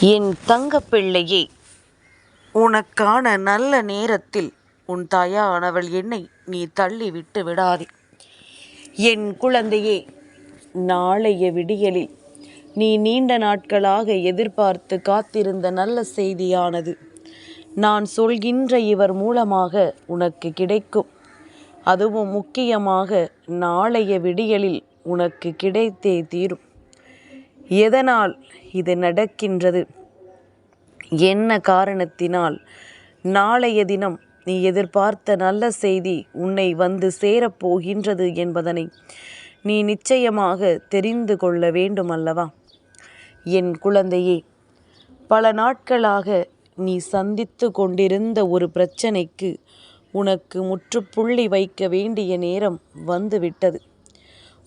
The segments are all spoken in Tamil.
என் தங்கப்பிள்ளையே உனக்கான நல்ல நேரத்தில் உன் தாயானவள் என்னை நீ தள்ளி விட்டு விடாதே. என் குழந்தையே நாளைய விடியலில் நீ நீண்ட நாட்களாக எதிர்பார்த்து காத்திருந்த நல்ல செய்தியானது. நான் சொல்கின்ற இவர் மூலமாக உனக்கு கிடைக்கும். அதுவும் முக்கியமாக நாளைய விடியலில் உனக்கு கிடைத்தே தீரும். எதனால் இது நடக்கின்றது? என்ன காரணத்தினால்? நாளைய தினம் நீ எதிர்பார்த்த நல்ல செய்தி உன்னை வந்து சேரப்போகின்றது என்பதனை நீ நிச்சயமாக தெரிந்து கொள்ள வேண்டும் அல்லவா என் குழந்தையே பல நாட்களாக நீ சந்தித்து கொண்டிருந்த ஒரு பிரச்சனைக்கு உனக்கு முற்றுப்புள்ளி வைக்க வேண்டிய நேரம் வந்துவிட்டது.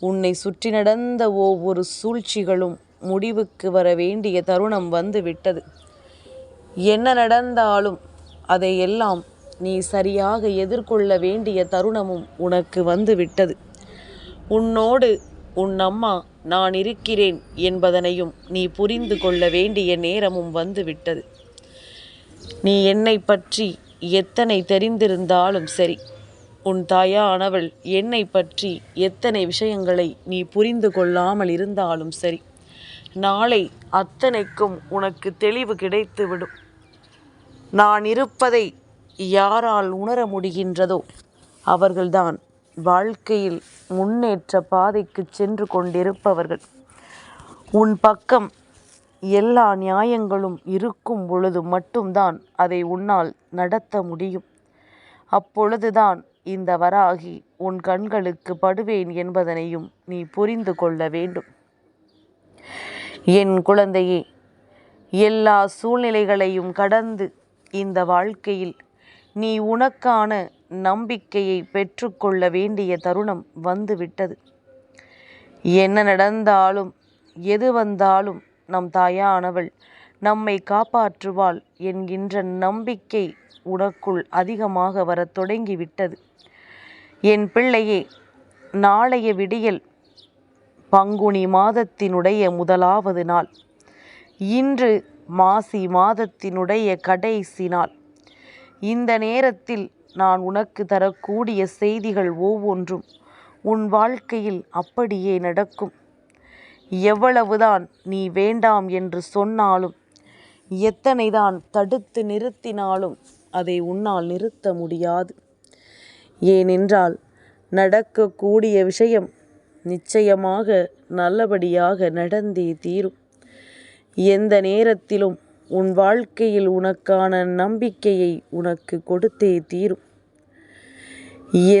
உன்னை சுற்றி நடந்த ஒவ்வொரு சூழ்ச்சிகளும் முடிவுக்கு வர வேண்டிய தருணம் வந்து விட்டது. என்ன நடந்தாலும் அதையெல்லாம் நீ சரியாக எதிர்கொள்ள வேண்டிய தருணமும் உனக்கு வந்து விட்டது. உன்னோடு உன் அம்மா நான் இருக்கிறேன் என்பதனையும் நீ புரிந்து கொள்ள வேண்டிய நேரமும் வந்து விட்டது. நீ என்னை பற்றி எத்தனை தெரிந்திருந்தாலும் சரி உன் தாயானவள் என்னை பற்றி எத்தனை விஷயங்களை நீ புரிந்து கொள்ளாமல் இருந்தாலும் சரி நாளை அத்தனைக்கும் உனக்கு தெளிவு கிடைத்துவிடும். நான் இருப்பதை யாரால் உணர முடிகின்றதோ அவர்கள்தான் வாழ்க்கையில் முன்னேற்ற பாதைக்கு சென்று கொண்டிருப்பவர்கள். உன் பக்கம் எல்லா நியாயங்களும் இருக்கும் பொழுது மட்டும்தான் அதை உன்னால் நடத்த முடியும். அப்பொழுதுதான் இந்த வராகி உன் கண்களுக்கு படுவேன் என்பதனையும் நீ புரிந்து கொள்ள வேண்டும். என் குழந்தையே எல்லா சூழ்நிலைகளையும் கடந்து இந்த வாழ்க்கையில் நீ உனக்கான நம்பிக்கையை பெற்றுக்கொள்ள வேண்டிய தருணம் வந்துவிட்டது. என்ன நடந்தாலும் எது வந்தாலும் நம் தாயானவள் நம்மை காப்பாற்றுவாள் என்கின்ற நம்பிக்கை உனக்குள் அதிகமாக வரத் தொடங்கிவிட்டது. என் பிள்ளையே நாளைய விடியல் பங்குனி மாதத்தினுடைய முதலாவது நாள். இன்று மாசி மாதத்தினுடைய கடைசி நாள். இந்த நேரத்தில் நான் உனக்கு தரக்கூடிய செய்திகள் ஒவ்வொன்றும் உன் வாழ்க்கையில் அப்படியே நடக்கும். எவ்வளவுதான் நீ வேண்டாம் என்று சொன்னாலும் எத்தனைதான் தடுத்து நிறுத்தினாலும் அதை உன்னால் நிறுத்த முடியாது. ஏனென்றால் நடக்கக்கூடிய விஷயம் நிச்சயமாக நல்லபடியாக நடந்தே தீரும். எந்த நேரத்திலும் உன் வாழ்க்கையில் உனக்கான நம்பிக்கையை உனக்கு கொடுத்தே தீரும்.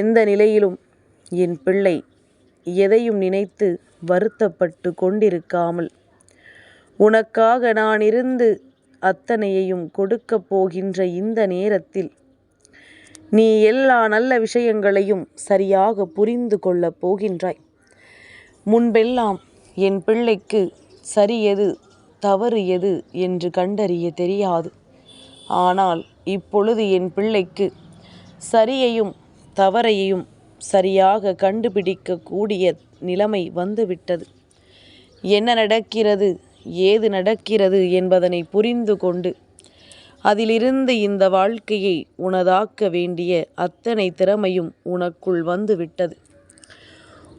எந்த நிலையிலும் என் பிள்ளை எதையும் நினைத்து வருத்தப்பட்டு கொண்டிருக்காமல் உனக்காக நான் இருந்து அத்தனையையும் கொடுக்கப் போகின்ற இந்த நேரத்தில் நீ எல்லா நல்ல விஷயங்களையும் சரியாக புரிந்து கொள்ளப் போகின்றாய். முன்பெல்லாம் என் பிள்ளைக்கு சரி எது தவறு எது என்று கண்டறிய தெரியாது. ஆனால் இப்பொழுது என் பிள்ளைக்கு சரியையும் தவறையையும் சரியாக கண்டுபிடிக்கக்கூடிய நிலைமை வந்துவிட்டது. என்ன நடக்கிறது ஏது நடக்கிறது என்பதனை புரிந்து கொண்டு அதிலிருந்து இந்த வாழ்க்கையை உனதாக்க வேண்டிய அத்தனை திறமையும் உனக்குள் வந்துவிட்டது.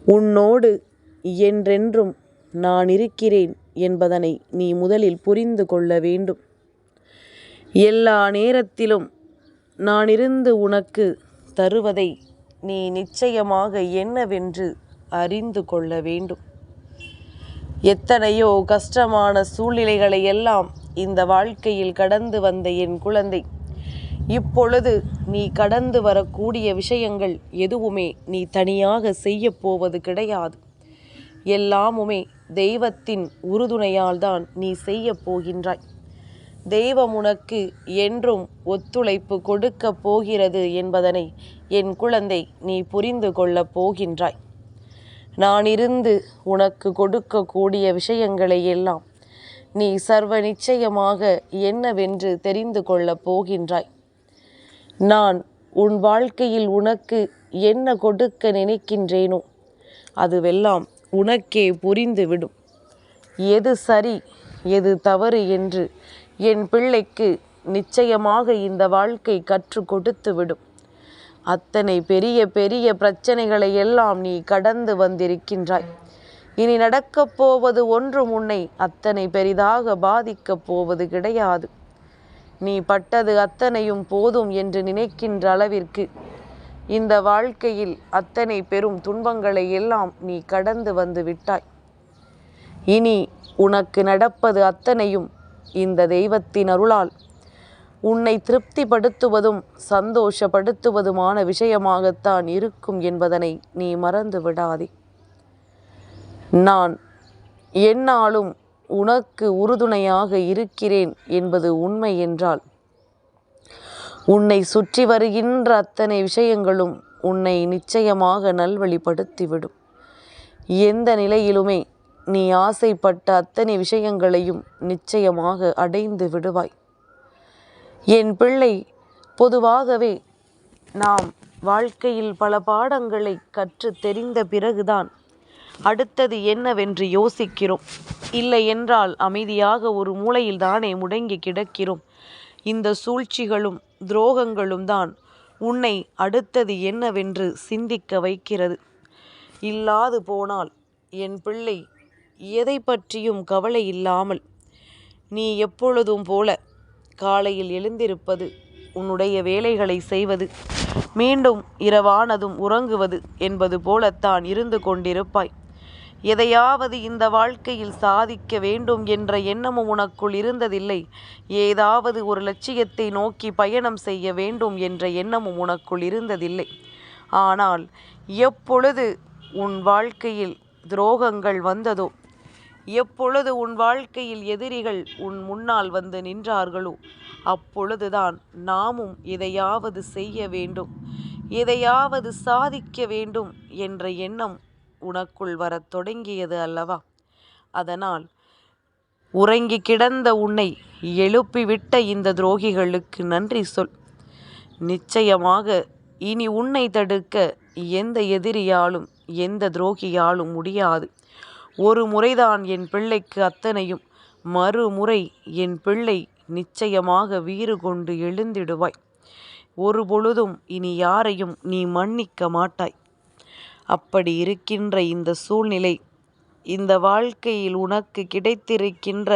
உன்னோடு என்றென்றும் நான் இருக்கிறேன் என்பதனை நீ முதலில் புரிந்து கொள்ள வேண்டும். எல்லா நேரத்திலும் நான் இருந்து உனக்கு தருவதை நீ நிச்சயமாக என்னவென்று அறிந்து கொள்ள வேண்டும். எத்தனையோ கஷ்டமான சூழ்நிலைகளை எல்லாம் இந்த வாழ்க்கையில் கடந்து வந்த என் குழந்தை. இப்பொழுது நீ கடந்து வரக்கூடிய விஷயங்கள் எதுவுமே நீ தனியாக செய்ய போவது கிடையாது. எல்லாமுமே தெய்வத்தின் உறுதுணையால்தான் நீ செய்ய போகின்றாய். தெய்வம் உனக்கு என்றும் ஒத்துழைப்பு கொடுக்க போகிறது என்பதனை என் குழந்தை நீ புரிந்து கொள்ளப் போகின்றாய். நான் இருந்து உனக்கு கொடுக்கக்கூடிய விஷயங்களை எல்லாம் நீ சர்வ நிச்சயமாக என்னவென்று தெரிந்து கொள்ளப் போகின்றாய். நான் உன் வாழ்க்கையில் உனக்கு என்ன கொடுக்க நினைக்கின்றேனோ அதுவெல்லாம் உனக்கே புரிந்துவிடும். எது சரி எது தவறு என்று என் பிள்ளைக்கு நிச்சயமாக இந்த வாழ்க்கை கற்றுக் கொடுத்து விடும் அத்தனை பெரிய பெரிய பிரச்சனைகளை எல்லாம் நீ கடந்து வந்திருக்கின்றாய். இனி நடக்கப் போவது ஒன்றும் உன்னை அத்தனை பெரிதாக பாதிக்கப் போவது கிடையாது. நீ பட்டது அத்தனையும் போதும் என்று நினைக்கின்ற அளவிற்கு இந்த வாழ்க்கையில் அத்தனை பெரும் துன்பங்களை எல்லாம் நீ கடந்து வந்து விட்டாய். இனி உனக்கு நடப்பது அத்தனையும் இந்த தெய்வத்தின் அருளால். உன்னை திருப்திப்படுத்துவதும் சந்தோஷப்படுத்துவதுமான விஷயமாகத்தான் இருக்கும் என்பதனை நீ மறந்து விடாதே. நான் என்னாலும் உனக்கு உறுதுணையாக இருக்கிறேன் என்பது உண்மை என்றால் உன்னை சுற்றி வருகின்ற அத்தனை விஷயங்களும் உன்னை நிச்சயமாக நல்வழிப்படுத்திவிடும். எந்த நிலையிலுமே நீ ஆசைப்பட்ட அத்தனை விஷயங்களையும் நிச்சயமாக அடைந்து விடுவாய். என் பிள்ளை பொதுவாகவே நாம் வாழ்க்கையில் பல பாடங்களை கற்று தெரிந்த பிறகுதான் அடுத்தது என்னவென்று யோசிக்கிறோம். இல்லை என்றால் அமைதியாக ஒரு மூலையில் தானே முடங்கி கிடக்கிறோம். இந்த சூழ்ச்சிகளும் துரோகங்களும் தான் உன்னை அடுத்தது என்னவென்று சிந்திக்க வைக்கிறது. இல்லாது போனால் என் பிள்ளை எதை பற்றியும் கவலை இல்லாமல் நீ எப்பொழுதும் போல காலையில் எழுந்திருப்பது உன்னுடைய வேலைகளை செய்வது மீண்டும் இரவானதும் உறங்குவது என்பது போலத்தான் இருந்து கொண்டிருப்பாய். எதையாவது இந்த வாழ்க்கையில் சாதிக்க வேண்டும் என்ற எண்ணமும் உனக்குள் இருந்ததில்லை. ஏதாவது ஒரு லட்சியத்தை நோக்கி பயணம் செய்ய வேண்டும் என்ற எண்ணமும் உனக்குள் இருந்ததில்லை. ஆனால் எப்பொழுது உன் வாழ்க்கையில் துரோகங்கள் வந்ததோ எப்பொழுது உன் வாழ்க்கையில் எதிரிகள் உன் முன்னால் வந்து நின்றார்களோ அப்பொழுதுதான் நாமும் எதையாவது செய்ய வேண்டும் எதையாவது சாதிக்க வேண்டும் என்ற எண்ணம் உனக்குள் வரத் தொடங்கியது அல்லவா? அதனால் உறங்கி கிடந்த உன்னை எழுப்பிவிட்ட இந்த துரோகிகளுக்கு நன்றி சொல். நிச்சயமாக இனி உன்னை தடுக்க எந்த எதிரியாலும் எந்த துரோகியாலும் முடியாது. ஒரு முறைதான் என் பிள்ளைக்கு அத்தனையும் மறுமுறை என் பிள்ளை நிச்சயமாக வீறு கொண்டு எழுந்திடுவாய். ஒரு பொழுதும் இனி யாரையும் நீ மன்னிக்க மாட்டாய். அப்படி இருக்கின்ற இந்த சூழ்நிலை இந்த வாழ்க்கையில் உனக்கு கிடைத்திருக்கின்ற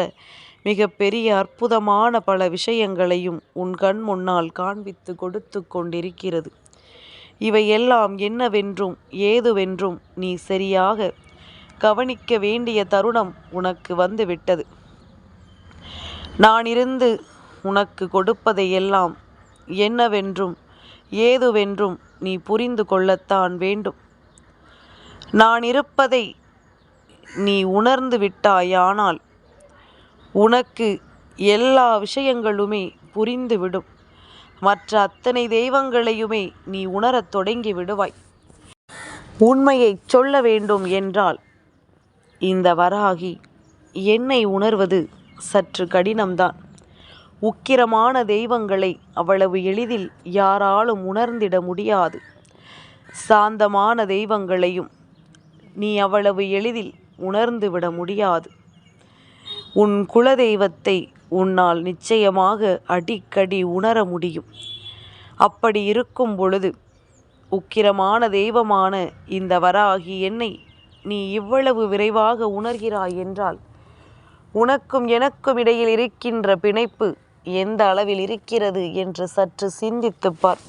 மிக பெரிய அற்புதமான பல விஷயங்களையும் உன் கண் முன்னால் காண்பித்து கொடுத்து கொண்டிருக்கிறது. இவையெல்லாம் என்னவென்றும் ஏதுவென்றும் நீ சரியாக கவனிக்க வேண்டிய தருணம் உனக்கு வந்துவிட்டது. நான் இருந்து உனக்கு கொடுப்பதையெல்லாம் என்னவென்றும் ஏதுவென்றும் நீ புரிந்து கொள்ளத்தான் வேண்டும். நான் இருப்பதை நீ உணர்ந்து விட்டாயானால் உனக்கு எல்லா விஷயங்களுமே புரிந்துவிடும். மற்ற அத்தனை தெய்வங்களையுமே நீ உணரத் தொடங்கி விடுவாய். உண்மையை சொல்ல வேண்டும் என்றால் இந்த வராகி என்னை உணர்வது சற்று கடினம்தான். உக்கிரமான தெய்வங்களை அவ்வளவு எளிதில் யாராலும் உணர்ந்திட முடியாது. சாந்தமான தெய்வங்களையும் நீ அவ்வளவு எளிதில் உணர்ந்துவிட முடியாது. உன் குலதெய்வத்தை உன்னால் நிச்சயமாக அடிக்கடி உணர முடியும். அப்படி இருக்கும் பொழுது உக்கிரமான தெய்வமான இந்த வராகி என்னை நீ இவ்வளவு விரைவாக உணர்கிறாய் என்றால் உனக்கும் எனக்கும் இடையில் இருக்கின்ற பிணைப்பு எந்த அளவில் இருக்கிறது என்று சற்று சிந்தித்துப்பார்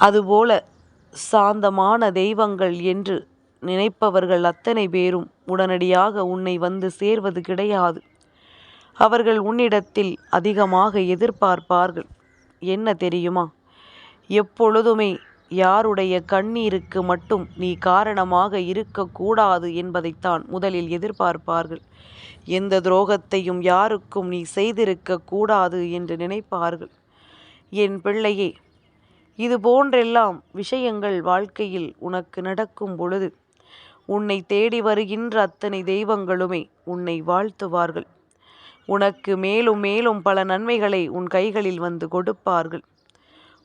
அதுபோல சாந்தமான தெய்வங்கள் என்று நினைப்பவர்கள் அத்தனை பேரும் உடனடியாக உன்னை வந்து சேர்வது கிடையாது. அவர்கள் உன்னிடத்தில் அதிகமாக எதிர்பார்ப்பார்கள். என்ன தெரியுமா? எப்பொழுதுமே யாருடைய கண்ணீருக்கு மட்டும் நீ காரணமாக இருக்கக்கூடாது என்பதைத்தான் முதலில் எதிர்பார்ப்பார்கள். எந்த துரோகத்தையும் யாருக்கும் நீ செய்திருக்க கூடாது என்று நினைப்பார்கள். என் பிள்ளையே இது போன்றெல்லாம் விஷயங்கள் வாழ்க்கையில் உனக்கு நடக்கும் பொழுது உன்னை தேடி வருகின்ற அத்தனை தெய்வங்களுமே உன்னை வாழ்த்துவார்கள். உனக்கு மேலும் மேலும் பல நன்மைகளை உன் கைகளில் வந்து கொடுப்பார்கள்.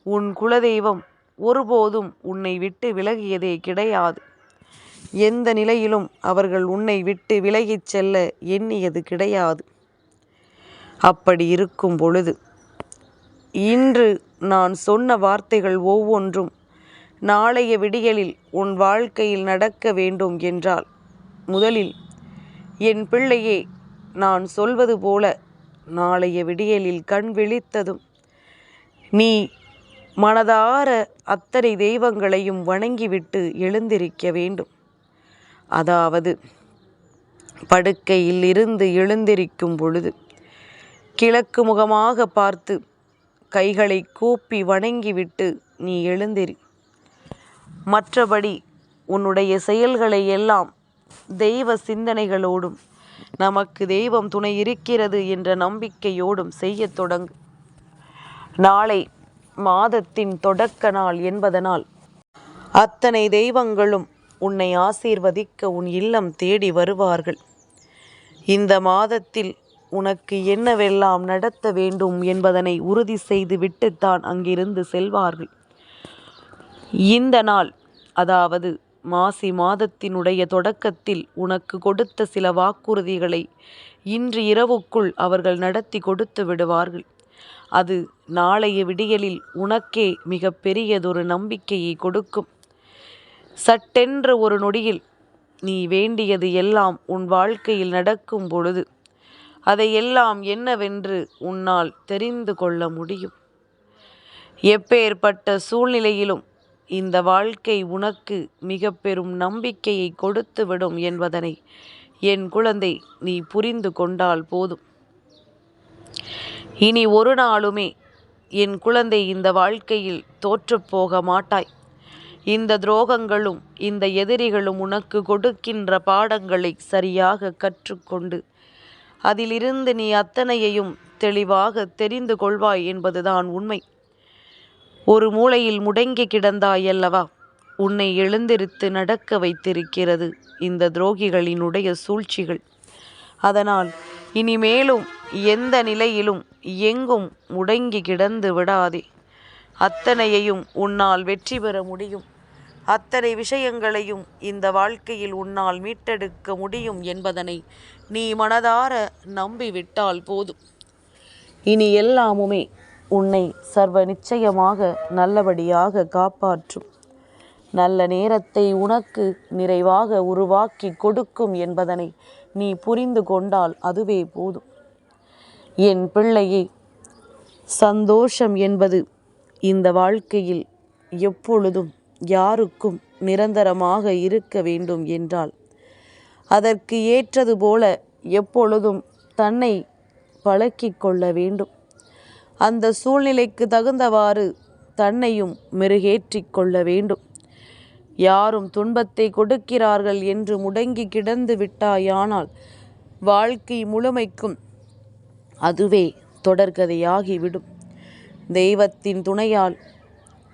உன் குலதெய்வம் ஒருபோதும் உன்னை விட்டு விலகியதே கிடையாது. எந்த நிலையிலும் அவர்கள் உன்னை விட்டு விலகிச் செல்ல எண்ணியது கிடையாது. அப்படி இருக்கும் பொழுது இன்று நான் சொன்ன வார்த்தைகள் ஒவ்வொன்றும் நாளைய விடியலில் உன் வாழ்க்கையில் நடக்க வேண்டும் என்றால் முதலில் என் பிள்ளையே நான் சொல்வது போல நாளைய விடியலில் கண் விழித்ததும் நீ மனதார அத்தனை தெய்வங்களையும் வணங்கிவிட்டு எழுந்திருக்க வேண்டும். அதாவது படுக்கையில் இருந்து எழுந்திருக்கும் பொழுது கிழக்கு முகமாக பார்த்து கைகளை கூப்பி வணங்கிவிட்டு நீ எழுந்திரி. மற்றபடி உன்னுடைய செயல்களை எல்லாம் தெய்வ சிந்தனைகளோடும் நமக்கு தெய்வம் துணை இருக்கிறது என்ற நம்பிக்கையோடும் செய்யத் தொடங்கு. நாளை மாதத்தின் தொடக்க நாள் என்பதனால் அத்தனை தெய்வங்களும் உன்னை ஆசீர்வதிக்க உன் இல்லம் தேடி வருவார்கள். இந்த மாதத்தில் உனக்கு என்னவெல்லாம் நடத்த வேண்டும் என்பதனை உறுதி செய்து விட்டுத்தான் அங்கிருந்து செல்வார்கள். இந்த நாள் அதாவது மாசி மாதத்தினுடைய தொடக்கத்தில் உனக்கு கொடுத்த சில வாக்குறுதிகளை இன்று இரவுக்குள் அவர்கள் நடத்தி கொடுத்து விடுவார்கள். அது நாளைய விடியலில் உனக்கே மிக பெரியதொரு நம்பிக்கையை கொடுக்கும். சட்டென்ற ஒரு நொடியில் நீ வேண்டியது எல்லாம் உன் வாழ்க்கையில் நடக்கும் பொழுது அதையெல்லாம் என்னவென்று உன்னால் தெரிந்து கொள்ள முடியும். எப்பேற்பட்ட சூழ்நிலையிலும் இந்த வாழ்க்கை உனக்கு மிக பெரும் நம்பிக்கையை கொடுத்துவிடும் என்பதனை என் குழந்தை நீ புரிந்து கொண்டால் போதும். இனி ஒரு நாளுமே என் குழந்தை இந்த வாழ்க்கையில் தோற்றுப்போக மாட்டாய். இந்த துரோகங்களும் இந்த எதிரிகளும் உனக்கு கொடுக்கின்ற பாடங்களை சரியாக கற்றுக்கொண்டு அதிலிருந்து நீ அத்தனையையும் தெளிவாக தெரிந்து கொள்வாய் என்பதுதான் உண்மை. ஒரு மூலையில் முடங்கி கிடந்தாயல்லவா? உன்னை எழுந்திருத்து நடக்க வைத்திருக்கிறது இந்த துரோகிகளினுடைய சூழ்ச்சிகள். அதனால் இனிமேலும் எந்த நிலையிலும் எங்கும் முடங்கி கிடந்து விடாதே. அத்தனையையும் உன்னால் வெற்றி பெற முடியும். அத்தனை விஷயங்களையும் இந்த வாழ்க்கையில் உன்னால் மீட்டெடுக்க முடியும் என்பதனை நீ மனதார நம்பிவிட்டால் போதும். இனி எல்லாமுமே உன்னை சர்வ நிச்சயமாக நல்லபடியாக காப்பாற்றும். நல்ல நேரத்தை உனக்கு நிறைவாக உருவாக்கி கொடுக்கும் என்பதனை நீ புரிந்து கொண்டால் அதுவே போதும். என் பிள்ளையே சந்தோஷம் என்பது இந்த வாழ்க்கையில் எப்பொழுதும் யாருக்கும் நிரந்தரமாக இருக்க வேண்டும் என்றால் அதற்கு ஏற்றது போல எப்பொழுதும் தன்னை பழக்கிக் கொள்ள வேண்டும். அந்த சூழ்நிலைக்கு தகுந்தவாறு தன்னையும் மெருகேற்றிக் கொள்ள வேண்டும். யாரும் துன்பத்தை கொடுக்கிறார்கள் என்று முடங்கி கிடந்து விட்டாயானால் வாழ்க்கை முழுமைக்கும் அதுவே தொடர்கதையாகிவிடும். தெய்வத்தின் துணையால்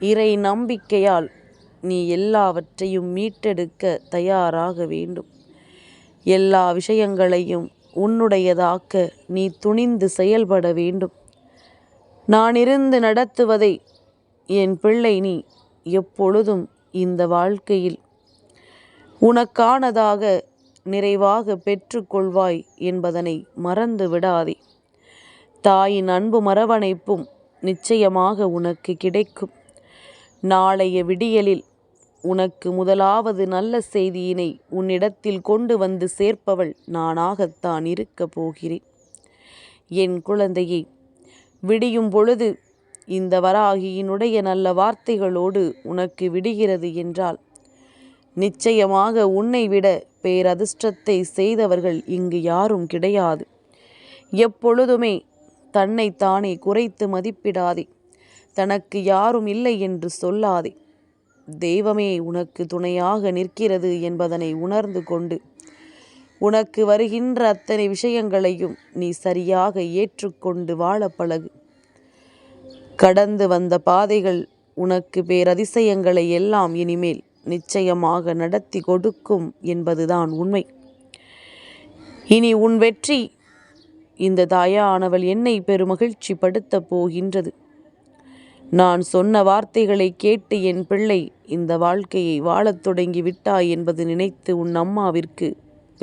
இறை நம்பிக்கையால் நீ எல்லாவற்றையும் மீட்டெடுக்க தயாராக வேண்டும். எல்லா விஷயங்களையும் உன்னுடையதாக்க நீ துணிந்து செயல்பட வேண்டும். நான் இருந்து நடத்துவதை என் பிள்ளை நீ எப்பொழுதும் இந்த வாழ்க்கையில் உனக்கானதாக நிறைவாக பெற்றுக்கொள்வாய் என்பதனை மறந்து விடாதே. தாயின் அன்பு மரவணைப்பும் நிச்சயமாக உனக்கு கிடைக்கும். நாளைய விடியலில் உனக்கு முதலாவது நல்ல செய்தியினை உன்னிடத்தில் கொண்டு வந்து சேர்ப்பவள் நானாகத்தான் இருக்கப் போகிறேன். என் குழந்தையை விடியும் பொழுது இந்த வராகியினுடைய நல்ல வார்த்தைகளோடு உனக்கு விடுகிறது என்றால் நிச்சயமாக உன்னை விட பேரதிர்ஷ்டத்தை செய்தவர்கள் இங்கு யாரும் கிடையாது. எப்பொழுதுமே தன்னைத்தானே குறைத்து மதிப்பிடாதே. தனக்கு யாரும் இல்லை என்று சொல்லாதே. தெய்வமே உனக்கு துணையாக நிற்கிறது என்பதனை உணர்ந்து கொண்டு உனக்கு வருகின்ற அத்தனை விஷயங்களையும் நீ சரியாக ஏற்றுக்கொண்டு வாழ பழகு கடந்து வந்த பாதைகள் உனக்கு பேரதிசயங்களை எல்லாம் இனிமேல் நிச்சயமாக நடத்தி கொடுக்கும் என்பதுதான் உண்மை. இனி உன் வெற்றி இந்த தாயானவள் என்னை பெருமகிழ்ச்சி படுத்தப் போகின்றது. நான் சொன்ன வார்த்தைகளை கேட்டு என் பிள்ளை இந்த வாழ்க்கையை வாழத் தொடங்கி விட்டாய் என்பது நினைத்து உன் அம்மாவிற்கு